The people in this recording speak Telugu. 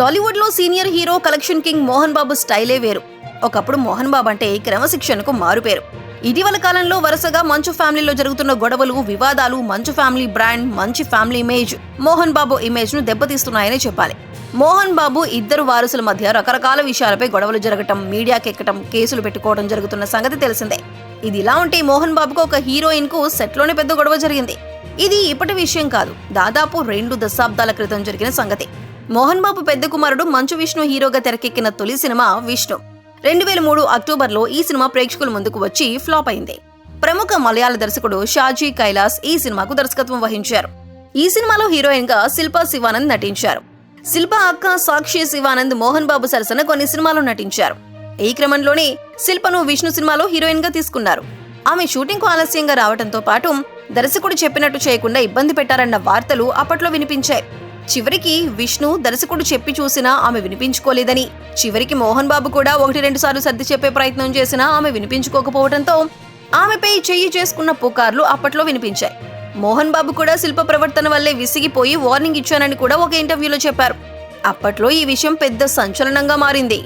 టాలీవుడ్లో senior hero collection king Mohan Babu స్టైలే వేరు. ఒకప్పుడు మోహన్ బాబు అంటే క్రమశిక్షణకు మారుపేరు. ఇటీవల కాలంలో వరుసగా మంచు ఫ్యామిలీలో జరుగుతున్న గొడవలు వివాదాలు మంచు ఫ్యామిలీ బ్రాండ్ మంచి ఫ్యామిలీ ఇమేజ్ మోహన్ బాబు ఇమేజ్ను దెబ్బతీస్తున్నాయని చెప్పాలి. మోహన్ బాబు ఇద్దరు వారసుల మధ్య రకరకాల విషయాలపై గొడవలు జరగటం మీడియాకెక్కటం కేసులు పెట్టుకోవడం జరుగుతున్న సంగతి తెలిసిందే. ఇది ఇలా ఉంటే మోహన్ బాబుకు ఒక హీరోయిన్కు సెట్లోనే పెద్ద గొడవ జరిగింది. ఇది ఇప్పటి విషయం కాదు. దాదాపు రెండు దశాబ్దాల క్రితం జరిగిన సంగతి. మోహన్ బాబు పెద్ద కుమారుడు మంచు విష్ణు హీరోగా తెరకెక్కిన తొలి సినిమా విష్ణు. రెండు వేల మూడు అక్టోబర్లో ఈ సినిమా ప్రేక్షకుల ముందుకు వచ్చి ఫ్లాప్ అయింది. ప్రముఖ మలయాళ దర్శకుడు షాజీ కైలాస్ ఈ సినిమాకు దర్శకత్వం వహించారు. ఈ సినిమాలో హీరోయిన్గా శిల్పా శివానంద్ నటించారు. శిల్ప అక్క సాక్షి శివానంద్ మోహన్ బాబు సరసన కొన్ని సినిమాల్లో నటించారు. ఈ క్రమంలోనే శిల్పను విష్ణు సినిమాలో హీరోయిన్గా తీసుకున్నారు. ఆమె షూటింగ్కు ఆలస్యంగా రావడంతో పాటు దర్శకుడు చెప్పినట్టు చేయకుండా ఇబ్బంది పెట్టారన్న వార్తలు అప్పట్లో వినిపించాయి. చివరికి విష్ణు దర్శకుడు చెప్పి చూసినా ఆమె వినిపించుకోలేదని. చివరికి మోహన్ బాబు కూడా ఒకటి రెండు సార్లు సర్ది చెప్పే ప్రయత్నం చేసినా ఆమె వినిపించుకోకపోవడంతో ఆమెపై చెయ్యి చేసుకున్న పుకార్లు అప్పట్లో వినిపించాయి. మోహన్ బాబు కూడా శిల్ప ప్రవర్తన వల్లే విసిగిపోయి వార్నింగ్ ఇచ్చానని కూడా ఒక ఇంటర్వ్యూలో చెప్పారు. అప్పట్లో ఈ విషయం పెద్ద సంచలనంగా మారింది.